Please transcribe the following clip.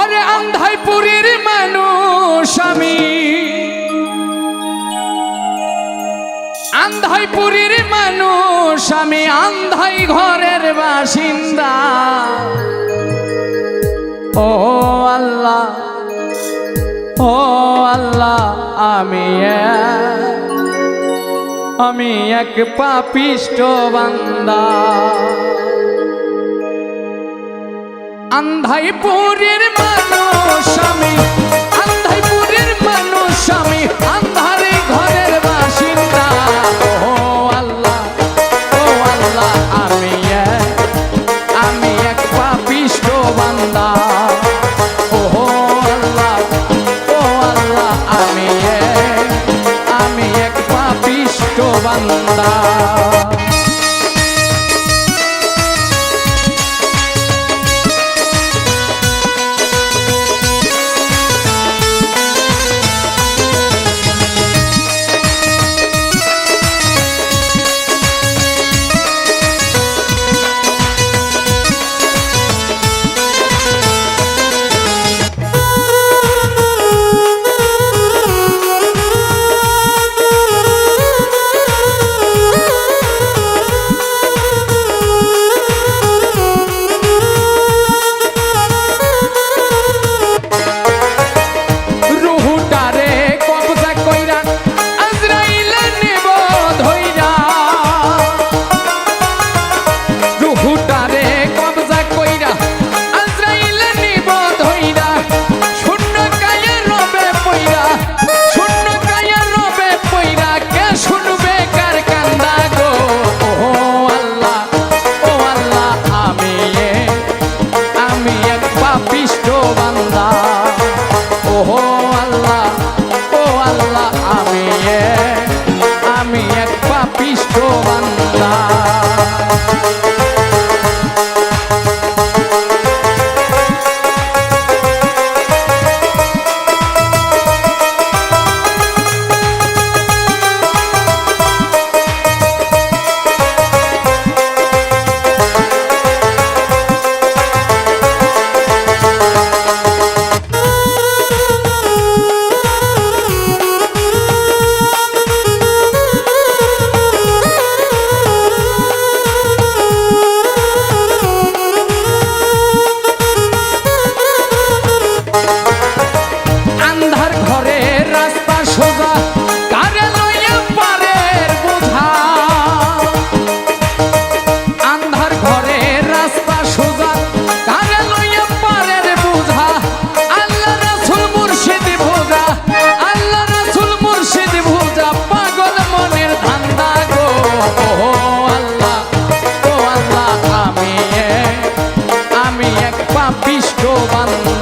অরে আন্ধাইপুরীর মানুষ আমি। আন্ধাইপুরীর মানুষ আমি আন্ধাই ঘরের বাসিন্দা। ও আল্লাহ ও আল্লাহ, আমি আমি এক পাপিষ্ট বান্দা। আন্ধাই পুরীর মানুষ আমি જોવાનું